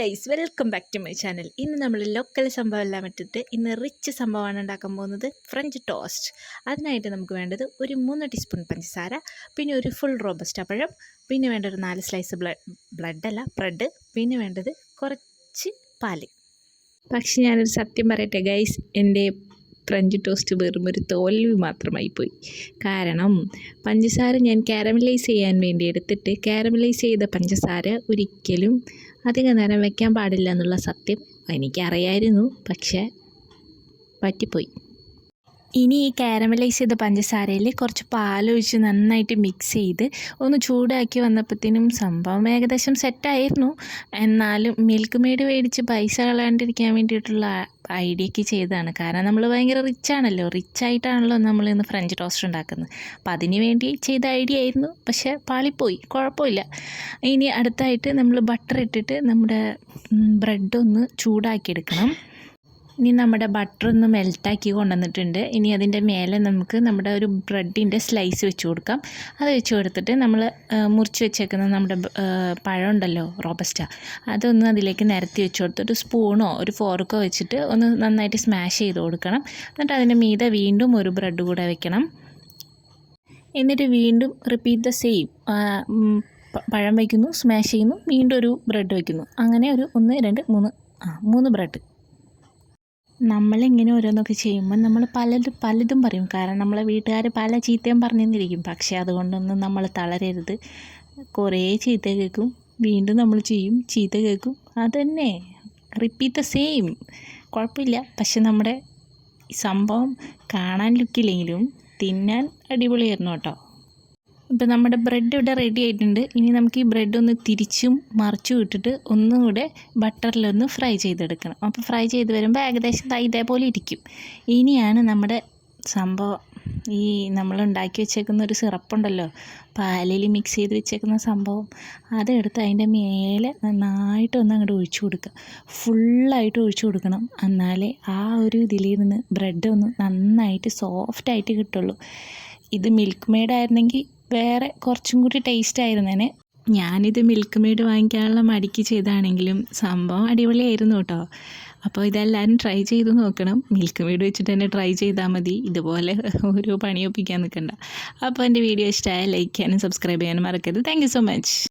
Guys welcome back to my channel ഇന്ന് നമ്മൾ local സംഭവം എല്ലാം ഇട്ടിട്ട് ഇന്ന് റിച്ച് സംഭവമാണ് ഉണ്ടാക്കാൻ പോകുന്നത് ഫ്രഞ്ച് ടോസ്റ്റ് അതിനായിട്ട് നമുക്ക് വേണ്ടത് ഒരു മൂന്ന് ടീസ്പൂൺ പഞ്ചസാര പിന്നെ ഒരു ഫുൾ റോബസ്റ്റ് പഴം പിന്നെ വേണ്ട ഒരു നാല് സ്ലൈസ് ബ്ലഡ് അല്ല ബ്രെഡ് പിന്നെ വേണ്ടത് കുറച്ച് പാൽ. പക്ഷെ ഞാനൊരു സത്യം പറയട്ടെ ഗൈസ് എന്റെ ഫ്രഞ്ച് ടോസ്റ്റ് വെറും ഒരു തോൽവി മാത്രമായി പോയി കാരണം പഞ്ചസാര ഞാൻ കാരമലൈസ് ചെയ്യാൻ വേണ്ടി എടുത്തിട്ട് കാരമലൈസ് ചെയ്ത പഞ്ചസാര ഒരിക്കലും അധിക നേരം വയ്ക്കാൻ പാടില്ല എന്നുള്ള സത്യം എനിക്കറിയായിരുന്നു. പക്ഷേ പറ്റിപ്പോയി. ഇനി ഈ കാരമലൈസ് ചെയ്ത പഞ്ചസാരയിൽ കുറച്ച് പാലൊഴിച്ച് നന്നായിട്ട് മിക്സ് ചെയ്ത് ഒന്ന് ചൂടാക്കി വന്നപ്പോഴത്തേനും സംഭവം ഏകദേശം സെറ്റായിരുന്നു എന്നാലും മിൽക്ക് മെയ്ഡ് മേടിച്ച് പൈസ കളയാണ്ടിരിക്കാൻ വേണ്ടിയിട്ടുള്ള ഐഡിയക്ക് ചെയ്തതാണ്. കാരണം നമ്മൾ ഭയങ്കര റിച്ച് ആണല്ലോ. റിച്ച് ആയിട്ടാണല്ലോ നമ്മൾ ഇന്ന് ഫ്രഞ്ച് ടോസ്റ്റ് ഉണ്ടാക്കുന്നത്. അപ്പോൾ അതിന് വേണ്ടി ചെയ്ത ഐഡിയ ആയിരുന്നു. പക്ഷേ പാളിപ്പോയി. കുഴപ്പമില്ല. ഇനി അടുത്തായിട്ട് നമ്മൾ ബട്ടർ ഇട്ടിട്ട് നമ്മുടെ ബ്രെഡ് ഒന്ന് ചൂടാക്കിയെടുക്കണം ഇനി നമ്മുടെ ബട്ടർ ഒന്ന് മെൽറ്റാക്കി കൊണ്ടുവന്നിട്ടുണ്ട്. ഇനി അതിന്റെ മേലെ നമുക്ക് നമ്മുടെ ഒരു ബ്രെഡിന്റെ സ്ലൈസ് വെച്ച് കൊടുക്കാം. അത് വെച്ച് കൊടുത്തിട്ട് നമ്മൾ മുറിച്ച് വെച്ചേക്കുന്ന നമ്മുടെ പഴം ഉണ്ടല്ലോ റോബസ്റ്റ അതൊന്ന് അതിലേക്ക് നിരത്തി വെച്ച് കൊടുത്ത് ഒരു സ്പൂണോ ഒരു ഫോർക്കോ വെച്ചിട്ട് ഒന്ന് നന്നായിട്ട് സ്മാഷ് ചെയ്ത് കൊടുക്കണം. എന്നിട്ട് അതിന്റെ മീതെ വീണ്ടും ഒരു ബ്രെഡ് കൂടെ വെക്കണം. എന്നിട്ട് വീണ്ടും റിപ്പീറ്റ് ദ സെയിം പഴം വയ്ക്കുന്നു സ്മാഷ് ചെയ്യുന്നു വീണ്ടും ഒരു ബ്രെഡ് വയ്ക്കുന്നു അങ്ങനെ ഒരു ഒന്ന് രണ്ട് മൂന്ന് ആ മൂന്ന് ബ്രെഡ് നമ്മളിങ്ങനെ ഓരോന്നൊക്കെ ചെയ്യുമ്പോൾ നമ്മൾ പലതും പലതും പറയും. കാരണം നമ്മളെ വീട്ടുകാർ പല ചീത്തയും പറഞ്ഞിരിക്കും പക്ഷേ അതുകൊണ്ടൊന്നും നമ്മൾ തളരരുത്. കുറേ ചീത്ത കേൾക്കും. വീണ്ടും നമ്മൾ ചെയ്യും. ചീത്ത കേൾക്കും. അതന്നെ. റിപ്പീറ്റ് ദ സെയിം കുഴപ്പമില്ല. പക്ഷെ നമ്മുടെ സംഭവം കാണാൻ ലുക്കില്ലെങ്കിലും തിന്നാൻ അടിപൊളിയായിരുന്നു കേട്ടോ. ഇപ്പം നമ്മുടെ ബ്രെഡ് ഇവിടെ റെഡി ആയിട്ടുണ്ട്. ഇനി നമുക്ക് ഈ ബ്രെഡ് ഒന്ന് തിരിച്ചും മറിച്ചും ഇട്ടിട്ട് ഒന്നും കൂടെ ബട്ടറിലൊന്ന് ഫ്രൈ ചെയ്തെടുക്കണം. അപ്പോൾ ഫ്രൈ ചെയ്ത് വരുമ്പോൾ ഏകദേശം ഇതേപോലെ ഇരിക്കും. ഇനിയാണ് നമ്മുടെ സംഭവം. ഈ നമ്മൾ ഉണ്ടാക്കി വെച്ചേക്കുന്ന ഒരു സിറപ്പുണ്ടല്ലോ. പാലിൽ മിക്സ് ചെയ്ത് വെച്ചേക്കുന്ന സംഭവം. അതെടുത്ത് അതിന്റെ മേലെ നന്നായിട്ട് ഒന്ന് അങ്ങോട്ട് ഒഴിച്ചു കൊടുക്കുക. ഫുള്ളായിട്ട് ഒഴിച്ചു കൊടുക്കണം. എന്നാലേ ആ ഒരു ഇതിൽ നിന്ന് ബ്രെഡ് ഒന്ന് നന്നായിട്ട് സോഫ്റ്റായിട്ട് കിട്ടുള്ളൂ. ഇത് മിൽക്ക് മെയ്ഡ് ആയിരുന്നെങ്കിൽ വേറെ കുറച്ചും കൂടി ടേസ്റ്റ് ആയിരുന്നേനെ. ഞാനിത് മിൽക്ക് മെയ്ഡ് വാങ്ങിക്കാനുള്ള മടിക്ക് ചെയ്താണെങ്കിലും സംഭവം അടിപൊളിയായിരുന്നു കേട്ടോ. അപ്പോൾ ഇതെല്ലാവരും ട്രൈ ചെയ്ത് നോക്കണം. മിൽക്ക് മെയ്ഡ് വെച്ചിട്ട് തന്നെ ട്രൈ ചെയ്താൽ മതി. ഇതുപോലെ ഓരോ പണിയൊപ്പിക്കാൻ നിൽക്കണ്ട അപ്പോൾ എന്റെ വീഡിയോ ഇഷ്ടമായ ലൈക്ക് ചെയ്യാനും സബ്സ്ക്രൈബ് ചെയ്യാനും മറക്കരുത്. Thank so much